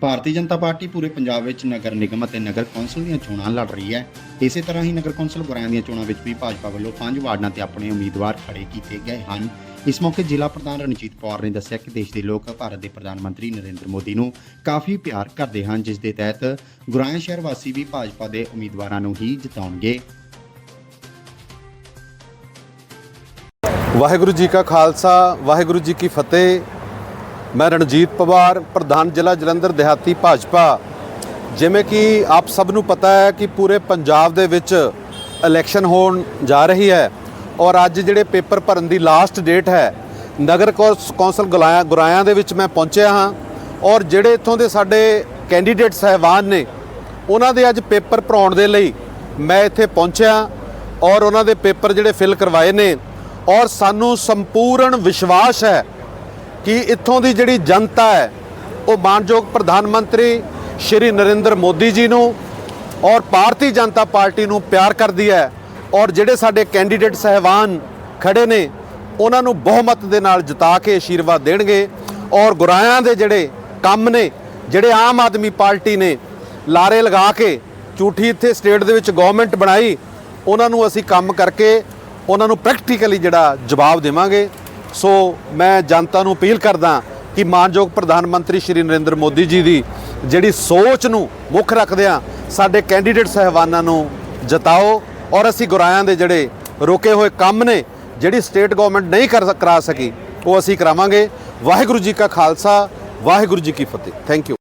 Bharatiya Janata party ਪੂਰੇ ਪੰਜਾਬ ਵਿੱਚ ਨਗਰ ਨਿਗਮ ਅਤੇ ਨਗਰ ਕੌਂਸਲ ਦੀਆਂ ਚੋਣਾਂ ਲੜ ਰਹੀ ਹੈ। ਇਸੇ ਤਰ੍ਹਾਂ ਹੀ ਨਗਰ ਕੌਂਸਲ ਗੁਰਾਇਆਂ ਦੀਆਂ ਚੋਣਾਂ ਵਿੱਚ ਵੀ ਭਾਜਪਾ ਵੱਲੋਂ ਪੰਜ ਵਾਰਡਾਂ ਤੇ ਆਪਣੇ ਉਮੀਦਵਾਰ ਖੜੇ ਕੀਤੇ ਗਏ ਹਨ। ਇਸ ਮੌਕੇ ਜ਼ਿਲ੍ਹਾ ਪ੍ਰਧਾਨ ਰਣਜੀਤ ਕੌਰ ਨੇ ਦੱਸਿਆ ਕਿ ਦੇਸ਼ ਦੇ ਲੋਕ ਭਾਰਤ ਦੇ ਪ੍ਰਧਾਨ ਮੰਤਰੀ ਨਰਿੰਦਰ ਮੋਦੀ ਨੂੰ ਕਾਫੀ ਪਿਆਰ ਕਰਦੇ ਹਨ, ਜਿਸ ਦੇ ਤਹਿਤ ਗੁਰਾਇਆਂ ਸ਼ਹਿਰ ਵਾਸੀ ਵੀ ਭਾਜਪਾ ਦੇ ਉਮੀਦਵਾਰਾਂ ਨੂੰ ਹੀ ਜਿਤਾਉਣਗੇ। ਵਾਹਿਗੁਰੂ ਜੀ ਕਾ ਖਾਲਸਾ, ਵਾਹਿਗੁਰੂ ਜੀ ਕੀ ਫਤਿਹ। ਮੈਂ ਰਣਜੀਤ ਪਵਾਰ, ਪ੍ਰਧਾਨ ਜ਼ਿਲ੍ਹਾ ਜਲੰਧਰ, ਦਿਹਾਤੀ ਭਾਜਪਾ। ਜਿਵੇਂ ਕਿ ਆਪ ਸਭ ਨੂੰ ਪਤਾ ਹੈ ਕਿ ਪੂਰੇ ਪੰਜਾਬ ਦੇ ਵਿੱਚ ਇਲੈਕਸ਼ਨ ਹੋਣ ਜਾ ਰਹੀ ਹੈ ਔਰ ਅੱਜ ਜਿਹੜੇ ਪੇਪਰ ਭਰਨ ਦੀ ਲਾਸਟ ਡੇਟ ਹੈ, ਨਗਰ ਕੌਂਸ- ਕੌਂਸਲ ਗੁਲਾਇਆ, ਗੁਰਾਇਆਂ ਦੇ ਵਿੱਚ ਮੈਂ ਪਹੁੰਚਿਆ ਹਾਂ ਔਰ ਜਿਹੜੇ ਇੱਥੋਂ ਦੇ ਸਾਡੇ ਕੈਂਡੀਡੇਟ ਸਹਿਬਾਨ ਨੇ, ਉਹਨਾਂ ਦੇ ਅੱਜ ਪੇਪਰ ਭਰਾਉਣ ਦੇ ਲਈ ਮੈਂ ਇੱਥੇ ਪਹੁੰਚਿਆ ਔਰ ਉਹਨਾਂ ਦੇ ਪੇਪਰ ਜਿਹੜੇ ਫਿਲ ਕਰਵਾਏ ਨੇ ਔਰ ਸਾਨੂੰ ਸੰਪੂਰਨ ਵਿਸ਼ਵਾਸ ਹੈ ਕਿ ਇੱਥੋਂ ਦੀ ਜਿਹੜੀ ਜਨਤਾ ਹੈ, ਉਹ ਮਾਨਯੋਗ ਪ੍ਰਧਾਨ ਮੰਤਰੀ ਸ਼੍ਰੀ ਨਰਿੰਦਰ ਮੋਦੀ ਜੀ ਨੂੰ ਔਰ ਭਾਰਤੀ ਜਨਤਾ ਪਾਰਟੀ ਨੂੰ ਪਿਆਰ ਕਰਦੀ ਹੈ ਔਰ ਜਿਹੜੇ ਸਾਡੇ ਕੈਂਡੀਡੇਟ ਸਹਿਬਾਨ ਖੜੇ ਨੇ, ਉਹਨਾਂ ਨੂੰ ਬਹੁਮਤ ਦੇ ਨਾਲ ਜਿਤਾ ਕੇ ਆਸ਼ੀਰਵਾਦ ਦੇਣਗੇ ਔਰ ਗੁਰਾਇਆਂ ਦੇ ਜਿਹੜੇ ਕੰਮ ਨੇ, ਜਿਹੜੇ ਆਮ ਆਦਮੀ ਪਾਰਟੀ ਨੇ, ਲਾਰੇ ਲਗਾ ਕੇ ਝੂਠੀ ਇੱਥੇ ਸਟੇਟ ਦੇ ਵਿੱਚ ਗਵਰਨਮੈਂਟ ਬਣਾਈ, ਉਹਨਾਂ ਨੂੰ ਅਸੀਂ ਕੰਮ ਕਰਕੇ, ਉਹਨਾਂ ਨੂੰ ਪ੍ਰੈਕਟੀਕਲੀ ਜਿਹੜਾ ਜਵਾਬ ਦੇਵਾਂਗੇ। ਸੋ ਮੈਂ ਜਨਤਾ ਨੂੰ ਅਪੀਲ ਕਰਦਾ ਕਿ ਮਾਨਯੋਗ ਪ੍ਰਧਾਨ ਮੰਤਰੀ ਸ਼੍ਰੀ ਨਰਿੰਦਰ ਮੋਦੀ ਜੀ ਦੀ ਜਿਹੜੀ ਸੋਚ ਨੂੰ ਮੁੱਖ ਰੱਖਦਿਆਂ ਸਾਡੇ ਕੈਂਡੀਡੇਟ ਸਹਿਬਾਨਾਂ ਨੂੰ ਜਤਾਓ ਔਰ ਅਸੀਂ ਗੁਰਾਇਆਂ ਦੇ ਜਿਹੜੇ ਰੁਕੇ ਹੋਏ ਕੰਮ ਨੇ, ਜਿਹੜੀ ਸਟੇਟ ਗਵਰਨਮੈਂਟ ਨਹੀਂ ਕਰ ਕਰਾ ਸਕੀ, ਉਹ ਅਸੀਂ ਕਰਾਵਾਂਗੇ। ਵਾਹਿਗੁਰੂ ਜੀ ਕਾ ਖਾਲਸਾ, ਵਾਹਿਗੁਰੂ ਜੀ ਕੀ ਫਤਿਹ। Thank you